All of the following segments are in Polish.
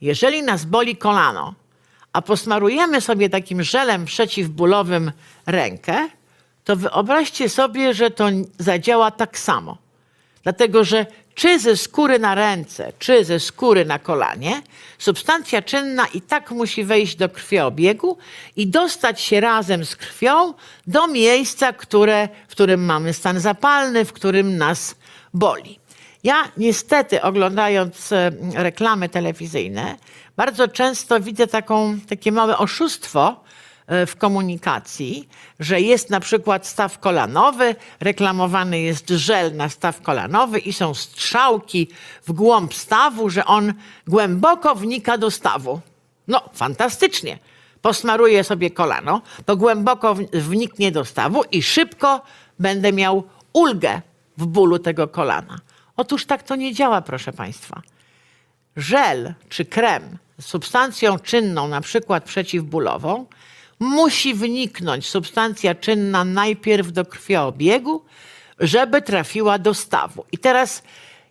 Jeżeli nas boli kolano, a posmarujemy sobie takim żelem przeciwbólowym rękę, to wyobraźcie sobie, że to zadziała tak samo. Dlatego, że czy ze skóry na ręce, czy ze skóry na kolanie, substancja czynna i tak musi wejść do krwiobiegu i dostać się razem z krwią do miejsca, które, w którym mamy stan zapalny, w którym nas boli. Ja niestety oglądając e, reklamy telewizyjne, bardzo często widzę taką, takie małe oszustwo, e, w komunikacji, że jest na przykład staw kolanowy, reklamowany jest żel na staw kolanowy i są strzałki w głąb stawu, że on głęboko wnika do stawu. No, fantastycznie. Posmaruję sobie kolano, to głęboko wniknie do stawu i szybko będę miał ulgę w bólu tego kolana. Otóż tak to nie działa, proszę Państwa żel czy krem z substancją czynną, na przykład przeciwbólową, musi wniknąć substancja czynna najpierw do krwiobiegu, żeby trafiła do stawu. I teraz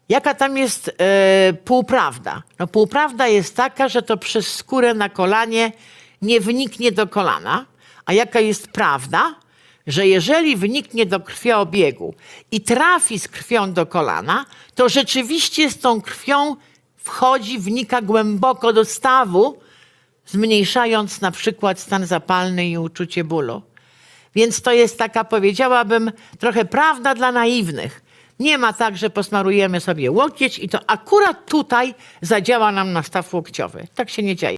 jaka tam jest e, półprawda? No półprawda jest taka, że to przez skórę na kolanie nie wniknie do kolana, a jaka jest prawda? Że jeżeli wniknie do krwiobiegu i trafi z krwią do kolana, to rzeczywiście z tą krwią wchodzi, wnika głęboko do stawu, zmniejszając na przykład stan zapalny i uczucie bólu. Więc to jest taka, powiedziałabym, trochę prawda dla naiwnych. Nie ma tak, że posmarujemy sobie łokieć i to akurat tutaj zadziała nam na staw łokciowy. Tak się nie dzieje.